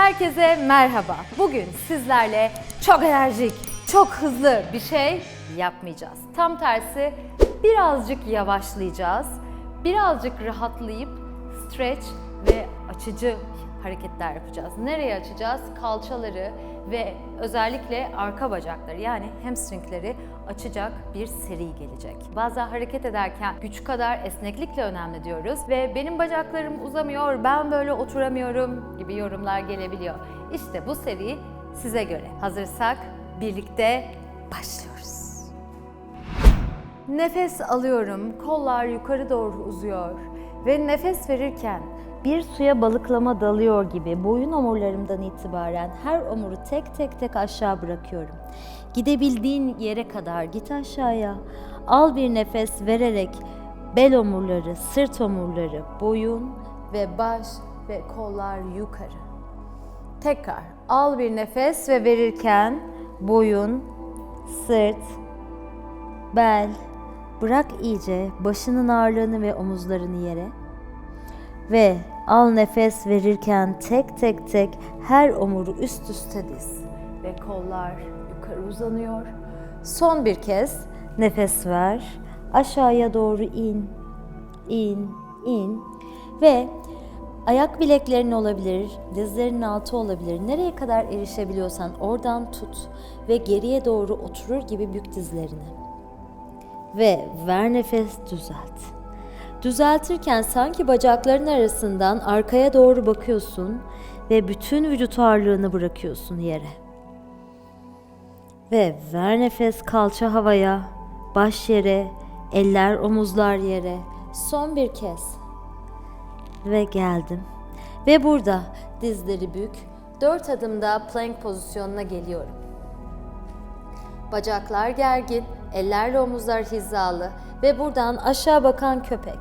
Herkese merhaba. Bugün sizlerle çok enerjik, çok hızlı bir şey yapmayacağız. Tam tersi birazcık yavaşlayacağız. Birazcık rahatlayıp stretch ve açıcı hareketler yapacağız. Nereye açacağız? Kalçaları ve özellikle arka bacakları yani hamstringleri açacak bir seri gelecek. Bazen hareket ederken güç kadar esneklikle önemli diyoruz ve benim bacaklarım uzamıyor, ben böyle oturamıyorum gibi yorumlar gelebiliyor. İşte bu seri size göre. Hazırsak birlikte başlıyoruz. Nefes alıyorum, kollar yukarı doğru uzuyor ve nefes verirken bir suya balıklama dalıyor gibi boyun omurlarımdan itibaren her omuru tek tek tek aşağı bırakıyorum. Gidebildiğin yere kadar git aşağıya. Al bir nefes vererek bel omurları, sırt omurları, boyun ve baş ve kollar yukarı. Tekrar al bir nefes ve verirken boyun, sırt, bel, bırak iyice başının ağırlığını ve omuzlarını yere. Ve al nefes verirken tek tek tek her omuru üst üste diz. Ve kollar yukarı uzanıyor. Son bir kez nefes ver. Aşağıya doğru in, in, in. Ve ayak bileklerin olabilir, dizlerinin altı olabilir. Nereye kadar erişebiliyorsan oradan tut. Ve geriye doğru oturur gibi bük dizlerini. Ve ver nefes düzelt. Düzeltirken sanki bacakların arasından arkaya doğru bakıyorsun ve bütün vücut ağırlığını bırakıyorsun yere. Ve ver nefes kalça havaya, baş yere, eller omuzlar yere. Son bir kez. Ve geldim. Ve burada dizleri bük, dört adımda plank pozisyonuna geliyorum. Bacaklar gergin, ellerle omuzlar hizalı ve buradan aşağı bakan köpek.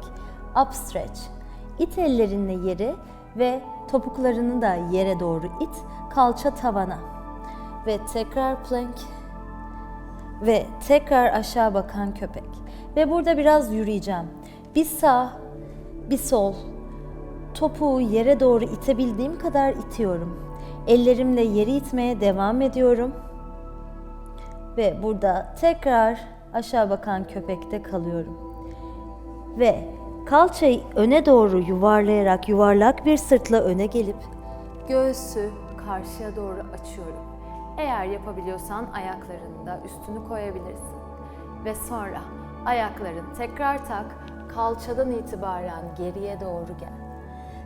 Up stretch. İt ellerinle yeri ve topuklarını da yere doğru it, kalça tavana. Ve tekrar plank. Ve tekrar aşağı bakan köpek. Ve burada biraz yürüyeceğim. Bir sağ, bir sol. Topuğu yere doğru itebildiğim kadar itiyorum. Ellerimle yeri itmeye devam ediyorum. Ve burada tekrar aşağı bakan köpekte kalıyorum. Ve kalçayı öne doğru yuvarlayarak yuvarlak bir sırtla öne gelip göğsü karşıya doğru açıyorum. Eğer yapabiliyorsan ayaklarını da üstünü koyabilirsin. Ve sonra ayakların tekrar tak, kalçadan itibaren geriye doğru gel.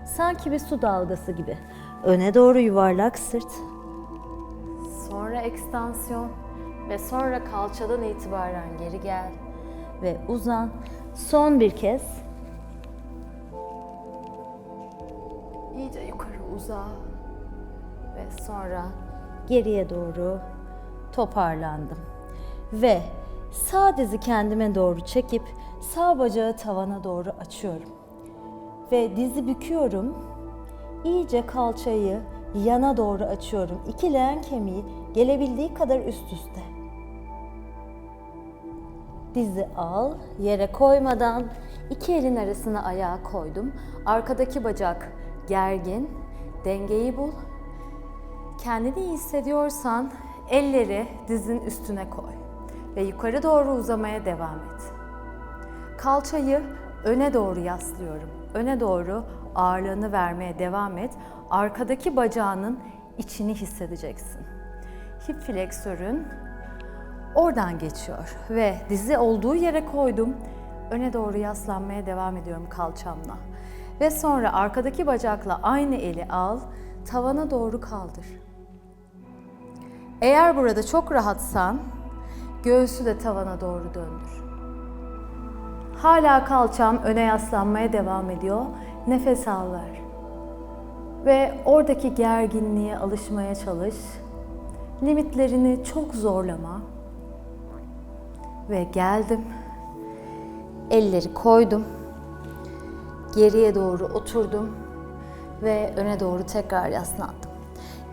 Sanki bir su dalgası gibi. Öne doğru yuvarlak sırt, sonra ekstansiyon ve sonra kalçadan itibaren geri gel ve uzan. Son bir kez. İyice yukarı uza ve sonra geriye doğru toparlandım. Ve sağ dizi kendime doğru çekip sağ bacağı tavana doğru açıyorum. Ve dizi büküyorum. İyice kalçayı yana doğru açıyorum. İki leğen kemiği gelebildiği kadar üst üste. Dizi al, yere koymadan iki elin arasına ayağı koydum. Arkadaki bacak gergin, dengeyi bul. Kendini iyi hissediyorsan elleri dizin üstüne koy ve yukarı doğru uzamaya devam et. Kalçayı öne doğru yaslıyorum. Öne doğru ağırlığını vermeye devam et. Arkadaki bacağının içini hissedeceksin. Hip fleksörün oradan geçiyor ve dizi olduğu yere koydum. Öne doğru yaslanmaya devam ediyorum kalçamla. Ve sonra arkadaki bacakla aynı eli al, tavana doğru kaldır. Eğer burada çok rahatsan göğsü de tavana doğru döndür. Hala kalçam öne yaslanmaya devam ediyor. Nefes al ver. Ve oradaki gerginliğe alışmaya çalış. Limitlerini çok zorlama. Ve geldim. Elleri koydum. Geriye doğru oturdum ve öne doğru tekrar yaslandım.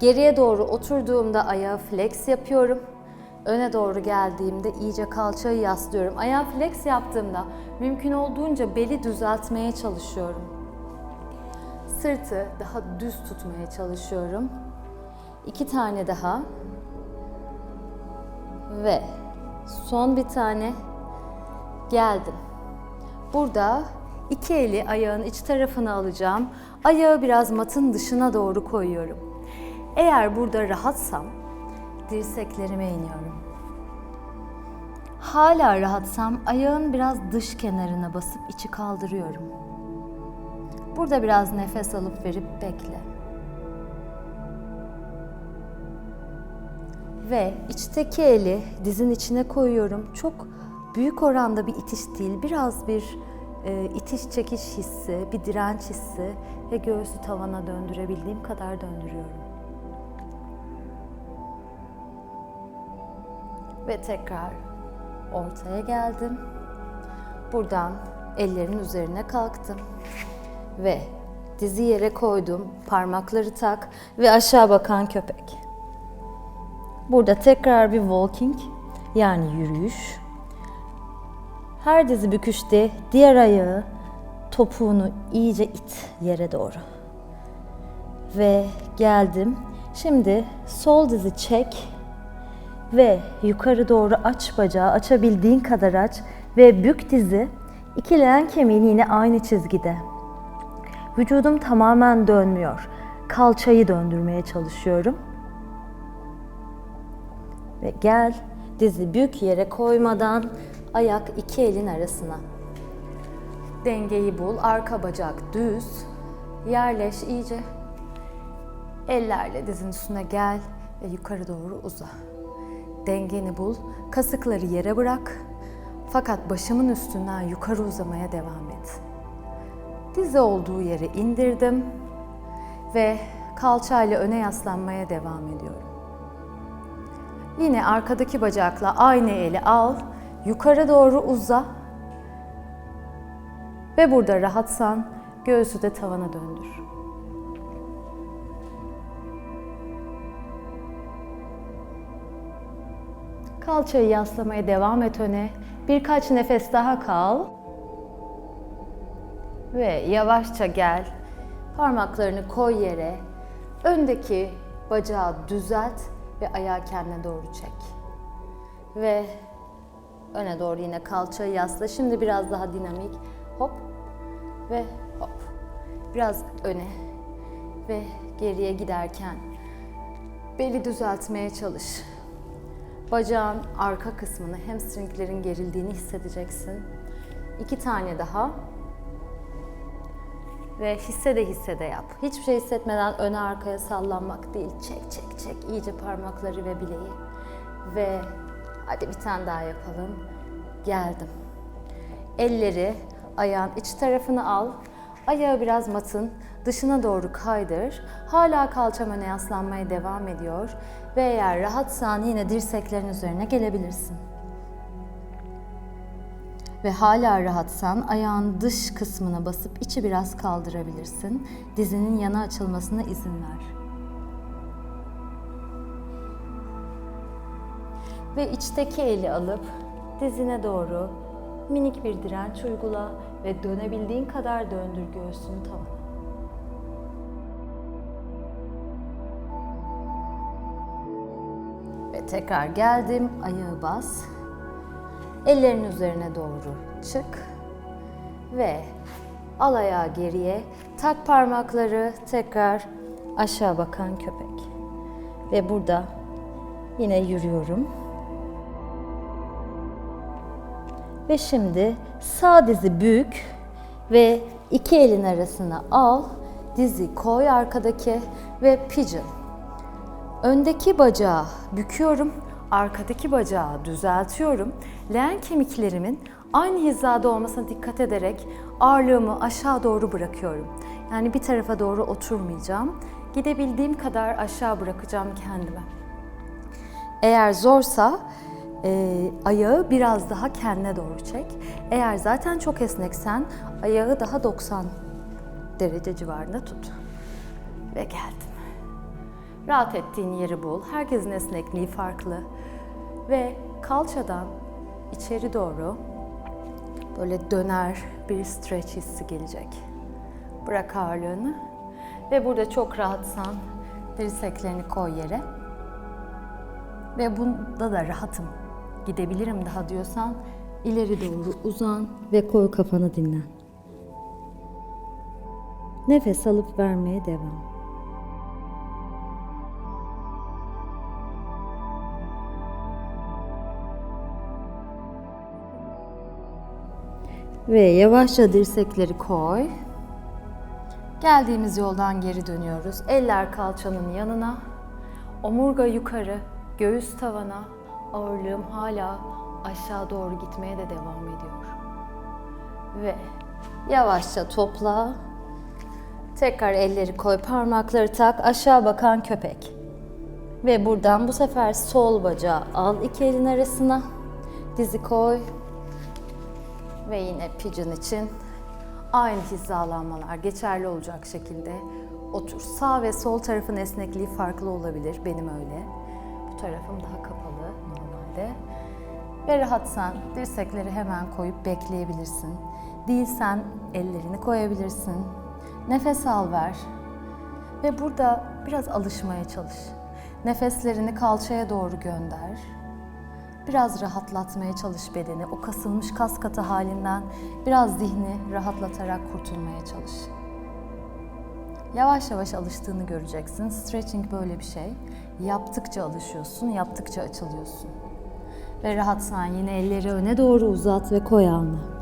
Geriye doğru oturduğumda ayağı flex yapıyorum. Öne doğru geldiğimde iyice kalçayı yaslıyorum. Ayağı flex yaptığımda mümkün olduğunca beli düzeltmeye çalışıyorum. Sırtı daha düz tutmaya çalışıyorum. İki tane daha. Ve son bir tane geldim. Burada iki eli ayağın iç tarafına alacağım. Ayağı biraz matın dışına doğru koyuyorum. Eğer burada rahatsam dirseklerime iniyorum. Hala rahatsam ayağın biraz dış kenarına basıp içi kaldırıyorum. Burada biraz nefes alıp verip bekle. Ve içteki eli dizin içine koyuyorum. Çok büyük oranda bir itiş değil, biraz bir e, itiş çekiş hissi, bir direnç hissi ve göğsü tavana döndürebildiğim kadar döndürüyorum. Ve tekrar ortaya geldim. Buradan ellerin üzerine kalktım ve dizi yere koydum, parmakları tak ve aşağı bakan köpek. Burada tekrar bir walking yani yürüyüş. Her dizi büküşte diğer ayağı topuğunu iyice it yere doğru. Ve geldim. Şimdi sol dizi çek ve yukarı doğru aç bacağı açabildiğin kadar aç ve bük dizi iki leğen kemiğini yine aynı çizgide. Vücudum tamamen dönmüyor. Kalçayı döndürmeye çalışıyorum. Ve gel dizi bük yere koymadan ayak iki elin arasına. Dengeyi bul. Arka bacak düz. Yerleş iyice. Ellerle dizin üstüne gel ve yukarı doğru uza. Dengeni bul. Kasıkları yere bırak. Fakat başımın üstünden yukarı uzamaya devam et. Dizi olduğu yere indirdim ve kalçayla öne yaslanmaya devam ediyorum. Yine arkadaki bacakla aynı eli al, yukarı doğru uza ve burada rahatsan göğsü de tavana döndür. Kalçayı yaslamaya devam et öne. Birkaç nefes daha kal. Ve yavaşça gel. Parmaklarını koy yere. Öndeki bacağı düzelt ve ayağı kendine doğru çek. Ve öne doğru yine kalçayı yasla. Şimdi biraz daha dinamik. Hop ve hop. Biraz öne ve geriye giderken beli düzeltmeye çalış. Bacağın arka kısmını, hamstringlerin gerildiğini hissedeceksin. İki tane daha. Ve hissede hissede yap. Hiçbir şey hissetmeden öne arkaya sallanmak değil. Çek çek çek iyice parmakları ve bileği. Ve hadi bir tane daha yapalım. Geldim. Elleri ayağın iç tarafını al. Ayağı biraz matın dışına doğru kaydır. Hala kalçam öne yaslanmaya devam ediyor. Ve eğer rahatsan yine dirseklerin üzerine gelebilirsin. Ve hala rahatsan ayağın dış kısmına basıp içi biraz kaldırabilirsin. Dizinin yana açılmasına izin ver. Ve içteki eli alıp dizine doğru minik bir direnç uygula ve dönebildiğin kadar döndür göğsünü tavana. Ve tekrar geldim, ayağı bas. Ellerin üzerine doğru çık. Ve al ayağı geriye, tak parmakları tekrar aşağı bakan köpek. Ve burada yine yürüyorum. Ve şimdi sağ dizi bük ve iki elin arasına al, dizi koy arkadaki ve pigeon. Öndeki bacağı büküyorum, arkadaki bacağı düzeltiyorum. Leğen kemiklerimin aynı hizada olmasına dikkat ederek ağırlığımı aşağı doğru bırakıyorum. Yani bir tarafa doğru oturmayacağım. Gidebildiğim kadar aşağı bırakacağım kendime. Eğer zorsa e, ayağı biraz daha kendine doğru çek. Eğer zaten çok esneksen ayağı daha 90 derece civarında tut. Ve geldim. Rahat ettiğin yeri bul. Herkesin esnekliği farklı. Ve kalçadan içeri doğru böyle döner bir stretch hissi gelecek. Bırak ağırlığını Ve burada çok rahatsan dirseklerini koy yere. Ve bunda da rahatım. Gidebilirim daha diyorsan ileri doğru uzan ve koy kafanı dinlen. Nefes alıp vermeye devam. Ve yavaşça dirsekleri koy. Geldiğimiz yoldan geri dönüyoruz. Eller kalçanın yanına. Omurga yukarı, göğüs tavana. Ağırlığım hala aşağı doğru gitmeye de devam ediyor. Ve yavaşça topla. Tekrar elleri koy, parmakları tak, aşağı bakan köpek. Ve buradan bu sefer sol bacağı al iki elin arasına. Dizi koy. Ve yine pigeon için aynı hizalanmalar geçerli olacak şekilde otur. Sağ ve sol tarafın esnekliği farklı olabilir. Benim öyle. Bu tarafım daha kapalı normalde. Ve rahatsan dirsekleri hemen koyup bekleyebilirsin. Değilsen ellerini koyabilirsin. Nefes al ver. Ve burada biraz alışmaya çalış. Nefeslerini kalçaya doğru gönder. Biraz rahatlatmaya çalış bedeni. O kasılmış kas katı halinden biraz zihni rahatlatarak kurtulmaya çalış. Yavaş yavaş alıştığını göreceksin. Stretching böyle bir şey. Yaptıkça alışıyorsun, yaptıkça açılıyorsun. Ve rahatsan yine elleri öne doğru uzat ve koy alnı.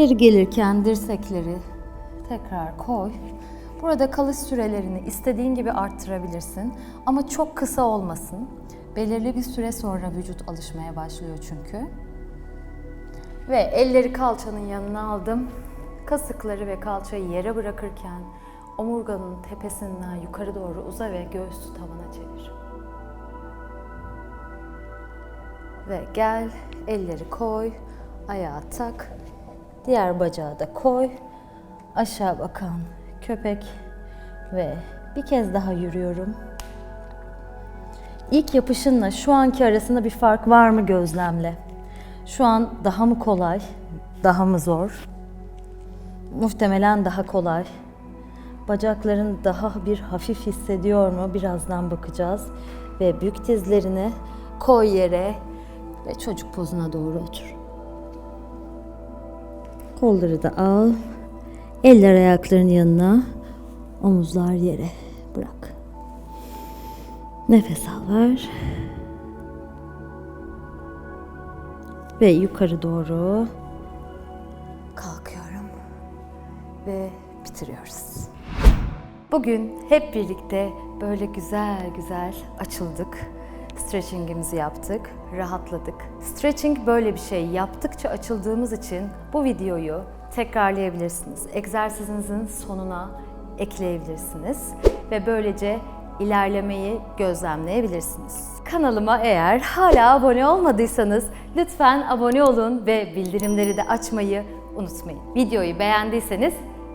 Geri gelirken dirsekleri tekrar koy. Burada kalış sürelerini istediğin gibi arttırabilirsin ama çok kısa olmasın. Belirli bir süre sonra vücut alışmaya başlıyor çünkü. Ve elleri kalçanın yanına aldım. Kasıkları ve kalçayı yere bırakırken omurganın tepesinden yukarı doğru uza ve göğsü tavana çevir. Ve gel, elleri koy, ayağa tak, diğer bacağı da koy. Aşağı bakan köpek ve bir kez daha yürüyorum. İlk yapışınla şu anki arasında bir fark var mı gözlemle. Şu an daha mı kolay, daha mı zor? Muhtemelen daha kolay. Bacakların daha bir hafif hissediyor mu? Birazdan bakacağız. Ve büyük dizlerini koy yere ve çocuk pozuna doğru otur. Kolları da al. Eller ayakların yanına. Omuzlar yere bırak. Nefes al ver. Ve yukarı doğru kalkıyorum. Ve bitiriyoruz. Bugün hep birlikte böyle güzel güzel açıldık. Stretchingimizi yaptık, rahatladık. Stretching böyle bir şey. Yaptıkça açıldığımız için bu videoyu tekrarlayabilirsiniz. Egzersizinizin sonuna ekleyebilirsiniz ve böylece ilerlemeyi gözlemleyebilirsiniz. Kanalıma eğer hala abone olmadıysanız lütfen abone olun ve bildirimleri de açmayı unutmayın. Videoyu beğendiyseniz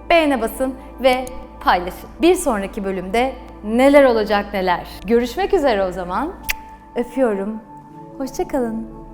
beğene basın ve paylaşın. Bir sonraki bölümde neler olacak neler. Görüşmek üzere o zaman. Öpüyorum. Hoşçakalın.